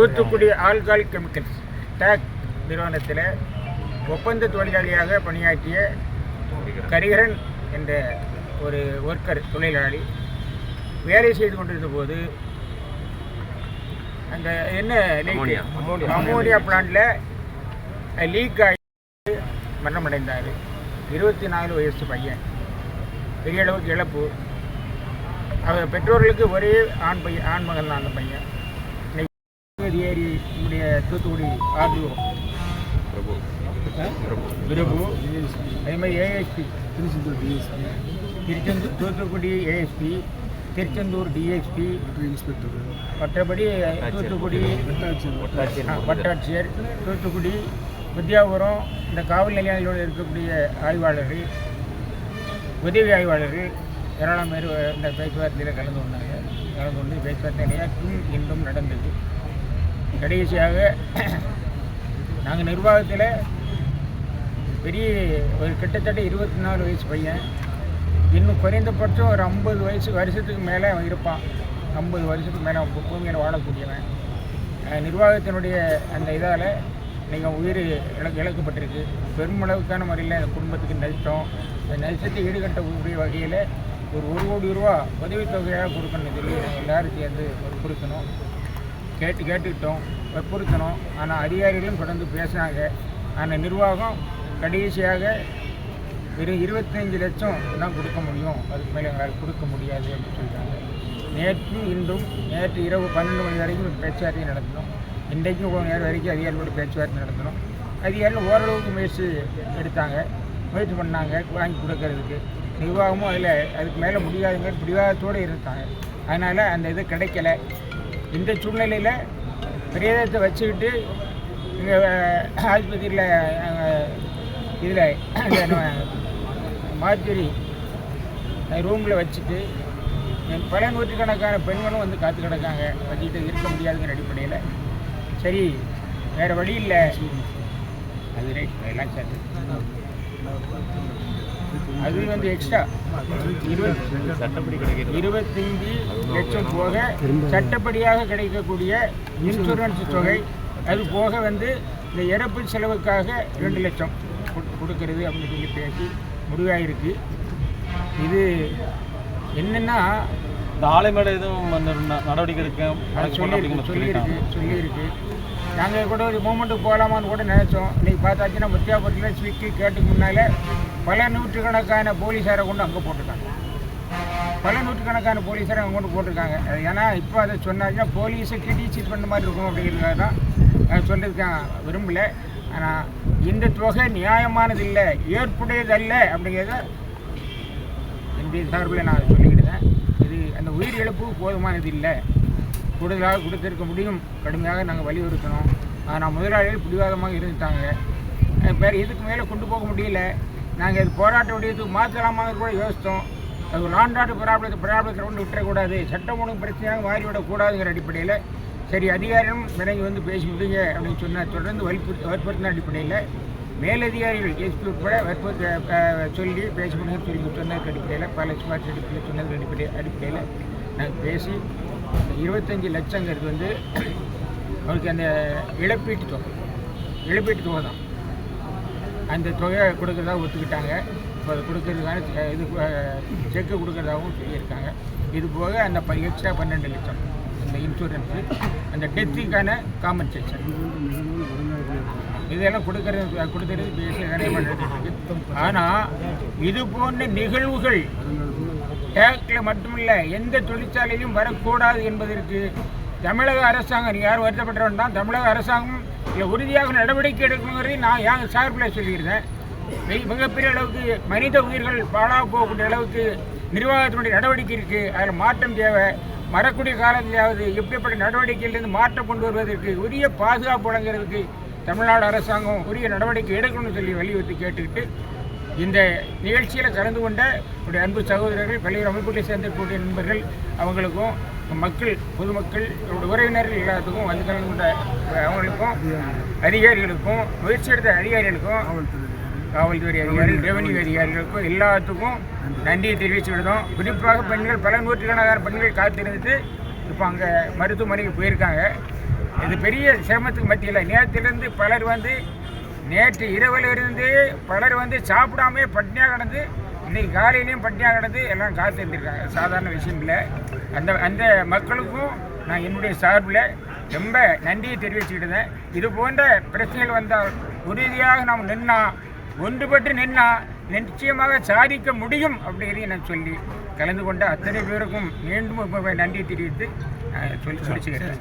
Thoothukudi alcohol chemicals take நிறுவனத்தில் ஒப்பந்த தொழிலாளியாக பணியாற்றிய கரிகரன் என்ற ஒரு ஒர்க்கர் தொழிலாளி வேலை செய்து கொண்டிருந்த போது அந்த என்ன அமோனியா. பிளான்ட்டில் லீக் ஆகி மரணமடைந்தார். இருபத்தி நாலு வயசு பையன். பெரிய அளவுக்கு இழப்பு. அவர் பெற்றோர்களுக்கு ஒரே ஆண் பையன் ஆண் மகன் தான் அந்த பையன். இன்னைக்கு ஏரி நம்முடைய தூத்துக்குடி ஆர்டிஓ பிரபு. பிரபு. பிரபு. அதே மாதிரி ASP Tiruchendur DSP Tiruchendur Thoothukudi ASP Tiruchendur DSP inspector மற்றபடி தூத்துக்குடி வட்டாட்சியர் தூத்துக்குடி வித்யாபுரம் இந்த காவல் நிலையங்களோடு இருக்கக்கூடிய ஆய்வாளர்கள் உதவி ஆய்வாளர்கள் ஏராளம் பேர் இந்த பேச்சுவார்த்தையில் கலந்து கொண்டாங்க. கலந்து கொண்டு பேச்சுவார்த்தை நேற்றும் இன்றும் நடந்தது. கடைசியாக நாங்கள் நிர்வாகத்தில் பெரிய ஒரு கிட்டத்தட்ட இருபத்தி நாலு வயசு பையன். இன்னும் குறைந்தபட்சம் ஒரு ஐம்பது வயசு வருஷத்துக்கு மேலே அவன் இருப்பான். ஐம்பது வருஷத்துக்கு மேலே அவன் பூமியில் வாழக்கூடியவன். நிர்வாகத்தினுடைய அந்த இதால் நீங்கள் உயிர் இழக்கு இழக்கப்பட்டிருக்கு. பெருமளவுக்கான முறையில் அந்த குடும்பத்துக்கு நஷ்டம் அந்த நஷ்டத்தை ஈடுகட்டக்கூடிய வகையில் ஒரு ஒரு கோடி ரூபா உதவித்தொகையாக கொடுக்கணும் சொல்லி நாங்கள் எல்லாரும் சேர்ந்து கொடுக்கணும் கேட்டு கேட்டுக்கிட்டோம் வற்புறுத்தணும் ஆனால் அதிகாரிகளும் தொடர்ந்து பேசினாங்க ஆனால் நிர்வாகம் கடைசியாக வெறும் இருபத்தஞ்சு லட்சம் தான் கொடுக்க முடியும். அதுக்கு மேலே எங்களால் கொடுக்க முடியாது அப்படின்னு சொல்லிட்டாங்க நேற்று இன்றும் நேற்று இரவு பன்னெண்டு மணி வரைக்கும் பேச்சுவார்த்தை நடத்தினோம் இன்றைக்கும் கொஞ்ச நேரம் வரைக்கும் அதிகாரிகளோட பேச்சுவார்த்தை நடத்தினோம் அதிகாரிகள் ஓரளவுக்கு முயற்சி எடுத்தாங்க. முயற்சி பண்ணாங்க வாங்கி கொடுக்கறதுக்கு. நிர்வாகமும் அதில் அதுக்கு மேலே முடியாதுங்க பிடிவாதத்தோடு இருந்தாங்க அதனால் அந்த இது கிடைக்கல. இந்த சூழ்நிலையில் பிரேதத்தை வச்சுக்கிட்டு இங்கே ஆஸ்பத்திரியில் இதில் மாத்திரி ரூமில் வச்சுட்டு பல நூற்றுக்கணக்கான பெண்களும் வந்து காத்து கிடக்காங்க. வச்சுக்கிட்டு இருக்க முடியாதுங்கிற அடிப்படையில். சரி வேறு வழி இல்லை. அது ரைட் எல்லாம் சேர்த்து அது வந்து எக்ஸ்ட்ரா இருபத்தஞ்சு லட்சம் போக சட்டப்படியாக கிடைக்கக்கூடிய இன்சூரன்ஸ் தொகை. அது போக வந்து இந்த இறப்பு செலவுக்காக ரெண்டு லட்சம் கொடு- கொடுக்கறது அப்படின்னு சொல்லி பேசி முடிவாயிருக்கு. இது என்னன்னா இந்த ஆலை மேலே எதுவும் நடவடிக்கை போடணும் சொல்லியிருக்கு சொல்லியிருக்கு சொல்லியிருக்கு. நாங்கள் கூட ஒரு மூமெண்ட்டுக்கு போகலாமான்னு கூட நினச்சோம். இன்னைக்கு பார்த்தாச்சுன்னா முத்தியாபுரத்தில் ஸ்விக்கி கேட்டுக்கு முன்னால் பல நூற்றுக்கணக்கான போலீஸாரை கொண்டு அங்கே போட்டிருக்காங்க. பல நூற்றுக்கணக்கான போலீஸாரை அங்கே கொண்டு போட்டிருக்காங்க. அது ஏன்னா இப்போ அதை சொன்னாச்சுன்னா போலீஸை கிரிட்டிசைஸ் பண்ண மாதிரி இருக்கும் அப்படிங்கிறதுக்காக தான் நான் சொல்லியிருக்க விரும்பல. ஆனால் இந்த தொகை நியாயமானது இல்லை ஏற்புடையது அல்ல அப்படிங்கிறத என்னுடைய சார்பில் நான் சொல்லிக்கிட்டேன் இது அந்த உயிர் இழப்பு போதுமானது இல்லை கூடுதலாக கொடுத்திருக்க முடியும். கடுமையாக நாங்கள் வலியுறுத்தணும். ஆனால் முதலாளிகள் பிடிவாதமாக இருந்துட்டாங்க. வேறு இதுக்கு மேலே கொண்டு போக முடியல? நாங்கள் இது போராட்ட வடிவத்துக்கு மாற்றலாமான்னு கூட யோசித்தோம். அது ஒரு ஆண்டாண்டு பிராபலத்தை பிராபலத்தை கொண்டு விட்டுறக்கூடாது. சட்டம் ஒழுங்கு பிரச்சனையாக மாறிவிடக்கூடாதுங்கிற அடிப்படையில் சரி அதிகாரம் விலங்கி வந்து பேசி முடிங்க அப்படின்னு சொன்ன தொடர்ந்து வற்புறுத்தி வற்புறுத்தின அடிப்படையில் மேலதிகாரிகள் எஸ்பி உட்பட வற்புறுத்த சொல்லி பேசி முடியுங்க சொல்லி சொன்னதுக்கு அடிப்படையில் பல சிபாரிசு அடிப்படையில் சொன்னதுக்கு அடிப்படை அடிப்படையில் நாங்கள் பேசி இருபத்தஞ்சி லட்சங்கிறது வந்து அவருக்கு அந்த இழப்பீட்டு தொகை. இழப்பீட்டு தொகை தான். அந்த தொகையை கொடுக்கறதா ஒத்துக்கிட்டாங்க. இப்போ அது கொடுக்கறதுக்கான இது செக்கு கொடுக்கறதாகவும் சொல்லியிருக்காங்க இது போக அந்த ப எக்ஸ்ட்ரா பன்னெண்டு லட்சம். அந்த இன்சூரன்ஸு அந்த டெத்துக்கான காம்பன்சேஷன் இதெல்லாம் கொடுக்கறது கொடுக்கறது பேசி நிறைய ஆனால் இது போன்ற நிகழ்வுகள் டேக்கில் மட்டுமில்லை எந்த தொழிற்சாலையிலும் வரக்கூடாது என்பதற்கு தமிழக அரசாங்கம் யார் வருத்தப்பட்டவன் தான் தமிழக அரசாங்கம் உறுதியாக நடவடிக்கை எடுக்கணுங்கிறதை நான் என் சார்பில் சொல்லியிருந்தேன். மிகப்பெரிய அளவுக்கு மனித உயிர்கள் பாழாக போகக்கூடிய அளவுக்கு நிர்வாகத்தினுடைய நடவடிக்கை இருக்குது அதில் மாற்றம் தேவை. வரக்கூடிய காலத்திலாவது எப்படிப்பட்ட நடவடிக்கையிலிருந்து மாற்றம் கொண்டு வருவதற்கு உரிய பாதுகாப்பு வழங்குறதுக்கு தமிழ்நாடு அரசாங்கம் உரிய நடவடிக்கை எடுக்கணும்னு சொல்லி வலியுறுத்தி கேட்டுக்கிட்டு இந்த நிகழ்ச்சியில் கலந்து கொண்ட என்னுடைய அன்பு சகோதரர்கள் பல்வேறு அமைப்புகளை சேர்ந்திருக்கக்கூடிய நண்பர்கள் அவங்களுக்கும் மக்கள் பொதுமக்கள் என்னுடைய உறவினர்கள் எல்லாத்துக்கும் வந்து கலந்து கொண்ட அவங்களுக்கும் அதிகாரிகளுக்கும் முயற்சி எடுத்த அதிகாரிகளுக்கும் காவல்துறை அதிகாரிகள் ரெவன்யூ அதிகாரிகளுக்கும் எல்லாத்துக்கும் நன்றியை தெரிவிச்சுக்கிட்டோம் குறிப்பாக பெண்கள் பல நூற்றுக்கணக்கான பெண்கள் காத்திருந்துட்டு இப்போ அங்கே மருத்துவமனைக்கு போயிருக்காங்க. இது பெரிய சிரமத்துக்கு மத்தியில் நேரத்திலிருந்து பலர் வந்து நேற்று இரவில் இருந்து பலர் வந்து சாப்பிடாமே பட்னியாக கிடந்து இன்னைக்கு காலையிலையும் பட்னியாக கிடந்து எல்லாம் காத்து இருந்திருக்காங்க சாதாரண விஷயம் இல்லை. அந்த அந்த மக்களுக்கும் நான் என்னுடைய சார்பில் ரொம்ப நன்றியை தெரிவிச்சுக்கிட்டேன் இது போன்ற பிரச்சனைகள் வந்தால் உறுதியாக நாம் நின்னா ஒன்றுபட்டு நின்னா நிச்சயமாக சாதிக்க முடியும் அப்படிங்கிறதையும் நான் சொல்லி கலந்து கொண்ட அத்தனை பேருக்கும் மீண்டும் இப்ப நன்றி தெரிவித்து சொல்லி முடிச்சுக்கிறேன்